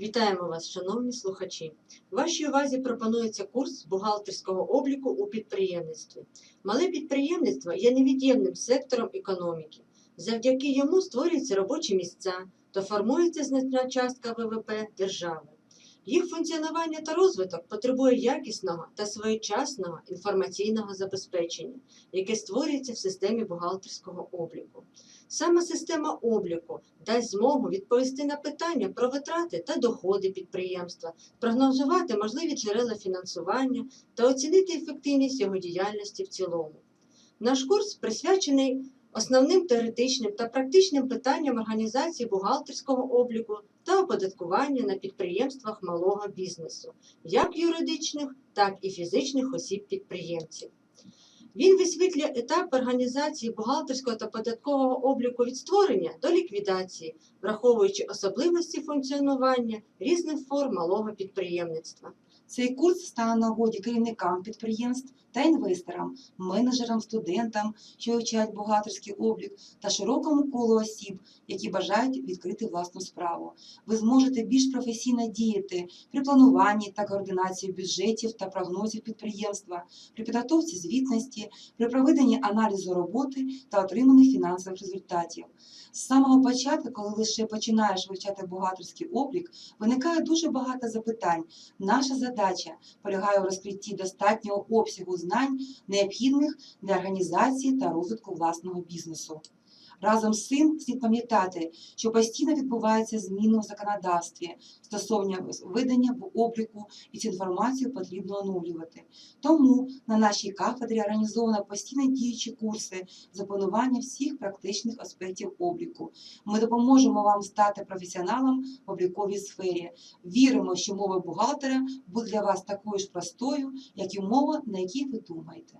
Вітаємо вас, шановні слухачі. Вашій увазі пропонується курс бухгалтерського обліку у підприємництві. Мале підприємництво є невід'ємним сектором економіки. Завдяки йому створюються робочі місця та формується значна частка ВВП держави. Їх функціонування та розвиток потребує якісного та своєчасного інформаційного забезпечення, яке створюється в системі бухгалтерського обліку. Саме система обліку дасть змогу відповісти на питання про витрати та доходи підприємства, прогнозувати можливі джерела фінансування та оцінити ефективність його діяльності в цілому. Наш курс присвячений основним теоретичним та практичним питанням організації бухгалтерського обліку та оподаткування на підприємствах малого бізнесу, як юридичних, так і фізичних осіб-підприємців. Він висвітлює етап організації бухгалтерського та податкового обліку від створення до ліквідації, враховуючи особливості функціонування різних форм малого підприємництва. Цей курс стане нагоді керівникам підприємств та інвесторам, менеджерам, студентам, що вивчають бухгалтерський облік, та широкому колу осіб, які бажають відкрити власну справу. Ви зможете більш професійно діяти при плануванні та координації бюджетів та прогнозів підприємства, при підготовці звітності, при проведенні аналізу роботи та отриманих фінансових результатів. З самого початку, коли лише починаєш вивчати бухгалтерський облік, виникає дуже багато запитань. Наша задача полягає у розкритті достатнього обсягу знань, необхідних для організації та розвитку власного бізнесу. Разом з цим слід пам'ятати, що постійно відбуваються зміни у законодавстві стосовно ведення в обліку, і цю інформацію потрібно оновлювати. Тому на нашій кафедрі організовано постійно діючі курси з опанування всіх практичних аспектів обліку. Ми допоможемо вам стати професіоналом в обліковій сфері. Віримо, що мова бухгалтера буде для вас такою ж простою, як і мова, на якій ви думаєте.